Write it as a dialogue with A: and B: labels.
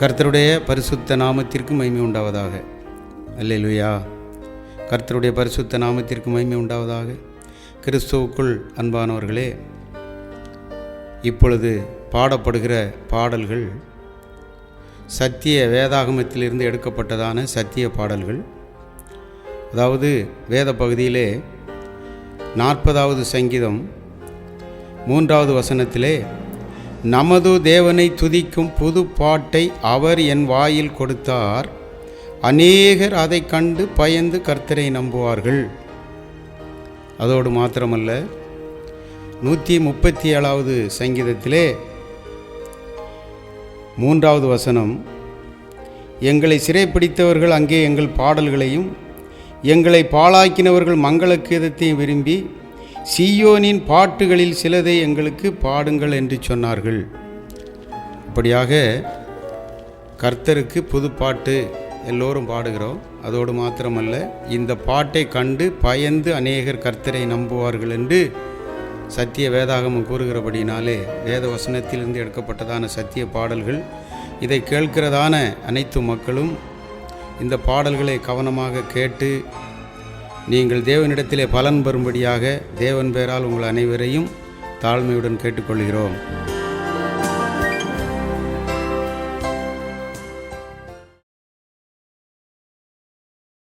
A: கர்த்தருடைய பரிசுத்த நாமத்திற்கு மகிமை உண்டாவதாக. அல்லேலூயா. கர்த்தருடைய பரிசுத்த நாமத்திற்கு மகிமை உண்டாவதாக. கிறிஸ்துவுக்குள் அன்பானவர்களே இப்பொழுது பாடப்படுகிற பாடல்கள் சத்திய வேதாகமத்திலிருந்து எடுக்கப்பட்டதான சத்திய பாடல்கள். அதாவது வேத பகுதியிலே நாற்பதாவது சங்கீதம் மூன்றாவது வசனத்திலே நமது தேவனை துதிக்கும் புது பாட்டை அவர் என் வாயில் கொடுத்தார். அநேகர் அதை கண்டு பயந்து கர்த்தரை நம்புவார்கள். அதோடு மாத்திரமல்ல நூற்றி முப்பத்தி ஏழாவது சங்கீதத்திலே மூன்றாவது வசனம் எங்களை சிறைப்பிடித்தவர்கள் அங்கே எங்கள் பாடல்களையும் எங்களை பாழாக்கினவர்கள் மங்கள கீதத்தையும் விரும்பி சீயோனின் பாட்டுகளில் சிலதை எங்களுக்கு பாடுங்கள் என்று சொன்னார்கள். அப்படியாக கர்த்தருக்கு புது பாட்டு எல்லோரும் பாடுகிறோம். அதோடு மாத்திரமல்ல இந்த பாட்டை கண்டு பயந்து அநேகர் கர்த்தரை நம்புவார்கள் என்று சத்திய வேதாகமம் கூறுகிறபடினாலே வேத வசனத்திலிருந்து எடுக்கப்பட்டதான சத்திய பாடல்கள். இதை கேட்கிறதான அனைத்து மக்களும் இந்த பாடல்களை கவனமாக கேட்டு நீங்கள் தேவனிடத்திலே பலன் பெறும்படியாக தேவன் பேரால் உங்கள் அனைவரையும் தாழ்மையுடன் கேட்டுக்கொள்கிறோம்.